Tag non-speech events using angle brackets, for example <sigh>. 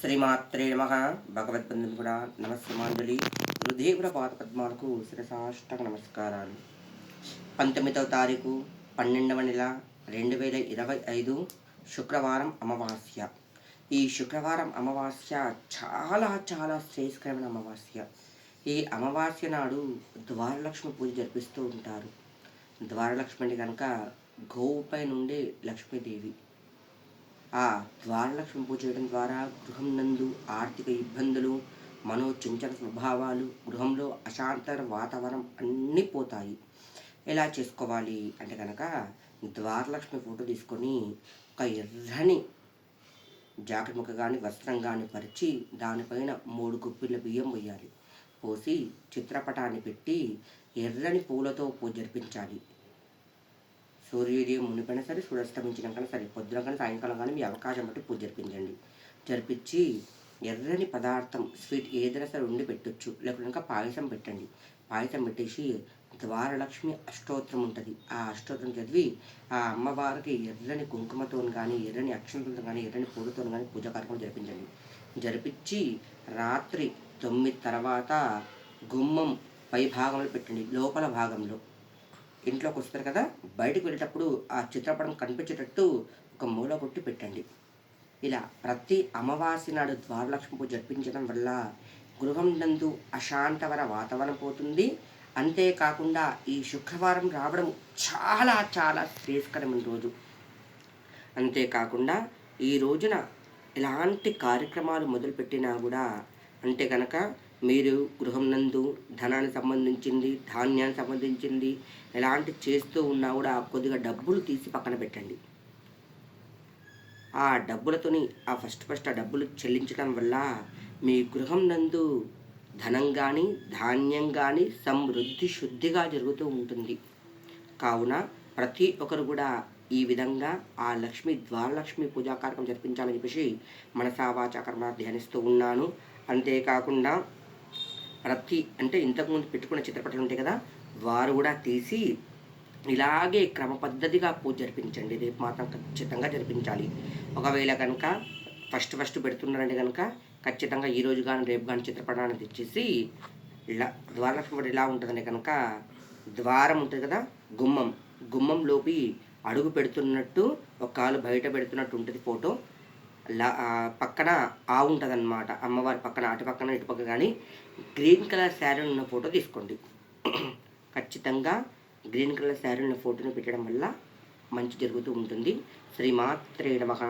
శ్రీమాత్రే నమ. భగవద్బంధం కూడా నమస్మాంజలి గురుదేవుల పాత పద్మాలకు శిరసాష్టక నమస్కారాలు. పంతొమ్మిదవ తారీఖు పన్నెండవ నెల రెండు వేల ఇరవై ఐదు శుక్రవారం అమావాస్య. ఈ శుక్రవారం అమావాస్య చాలా చాలా శ్రేయస్కరమైన అమావాస్య. ఈ అమావాస్య నాడు ద్వారలక్ష్మి పూజ జరిపిస్తూ ఉంటారు. ద్వారలక్ష్మి అంటే కనుక గోవుపై నుండి లక్ష్మీదేవి ఆ ద్వారలక్ష్మి పూజ చేయడం ద్వారా గృహం నందు ఆర్థిక ఇబ్బందులు మనోచంచల స్వభావాలు గృహంలో అశాంతర వాతావరణం అన్నీ పోతాయి. ఎలా చేసుకోవాలి అంటే కనుక ద్వారలక్ష్మి ఫోటో తీసుకొని ఒక ఎర్రని జాకెట్ ముక్క కానీ వస్త్రం కానీ పరిచి దానిపైన మూడు గుప్పిళ్ళ బియ్యం వేయాలి. పోసి చిత్రపటాన్ని పెట్టి ఎర్రని పూలతో పూజ జరిపించాలి. సూర్యోదయం మునిపైన సరే సూర్యాస్తమించిన కానీ సరే పొద్దున కానీ సాయంకాలం కానీ మీ అవకాశం బట్టి పూజ జరిపించండి. జరిపించి ఎర్రని పదార్థం స్వీట్ ఏదైనా సరే ఉండి పెట్టొచ్చు. లేకుంటే ఇంకా పాయసం పెట్టండి. పాయసం పెట్టేసి ద్వారలక్ష్మి అష్టోత్తరం ఉంటుంది. ఆ అష్టోత్తరం చదివి ఆ అమ్మవారికి ఎర్రని కుంకుమతో కానీ ఎర్రని అక్షంతలతో కానీ ఎర్రని పూలతో కానీ పూజ కార్యక్రమం జరిపించండి. జరిపించి రాత్రి తొమ్మిది తర్వాత గుమ్మం పై భాగంలో పెట్టండి. లోపల భాగంలో. ఇంట్లోకి వస్తారు కదా బయటకు వెళ్ళేటప్పుడు ఆ చిత్రపటం కనిపించేటట్టు ఒక మూల కొట్టి పెట్టండి. ఇలా ప్రతి అమావాస్య నాడు ద్వారలక్ష్మి పూజ జరిపించడం వల్ల గృహం నందు అశాంతవర వాతావరణం పోతుంది. అంతేకాకుండా ఈ శుక్రవారం రావడం చాలా చాలా శ్రేయస్కరమైన రోజు. అంతేకాకుండా ఈ రోజున ఎలాంటి కార్యక్రమాలు మొదలుపెట్టినా కూడా అంటే కనుక మీరు గృహం నందు ధనానికి సంబంధించింది ధాన్యానికి సంబంధించింది ఎలాంటి చేస్తూ ఉన్నా కూడా కొద్దిగా డబ్బులు తీసి పక్కన పెట్టండి. ఆ డబ్బులతోని ఆ ఫస్ట్ ఫస్ట్ ఆ డబ్బులు చెల్లించడం వల్ల మీ గృహం నందు ధనం కానీ ధాన్యం కానీ సమృద్ధి శుద్ధిగా జరుగుతూ ఉంటుంది. కావున ప్రతి ఒక్కరు కూడా ఈ విధంగా ఆ లక్ష్మి ద్వారలక్ష్మి పూజా కార్యక్రమం జరిపించాలని చెప్పేసి మనసావాచాకరణ ధ్యానిస్తూ ఉన్నాను. అంతేకాకుండా ప్రతి అంటే ఇంతకుముందు పెట్టుకున్న చిత్రపటాలు ఉంటాయి కదా వారు కూడా తీసి ఇలాగే క్రమ పద్ధతిగా పూజ జరిపించండి. రేపు మాత్రం ఖచ్చితంగా జరిపించాలి. ఒకవేళ కనుక ఫస్ట్ ఫస్ట్ పెడుతున్నారంటే కనుక ఖచ్చితంగా ఈ రోజు కానీ రేపు కానీ చిత్రపటాన్ని తెచ్చేసి ఇలా ద్వారలక్ష్మి ఇలా ఎలా ఉంటుందంటే కనుక ద్వారం ఉంటుంది కదా గుమ్మం. గుమ్మంలోపి అడుగు పెడుతున్నట్టు ఒక కాలు బయట పెడుతున్నట్టు ఉంటుంది ఫోటో. లా పక్కన ఆవు ఉంటుంది అనమాట అమ్మవారి పక్కన అటు పక్కన ఇటు పక్క కానీ గ్రీన్ కలర్ శారీ ఉన్న ఫోటో తీసుకోండి. <clears throat> ఖచ్చితంగా గ్రీన్ కలర్ శారీ ఉన్న ఫోటోని పెట్టడం వల్ల మంచి జరుగుతూ ఉంటుంది. శ్రీమాత్రే నమః.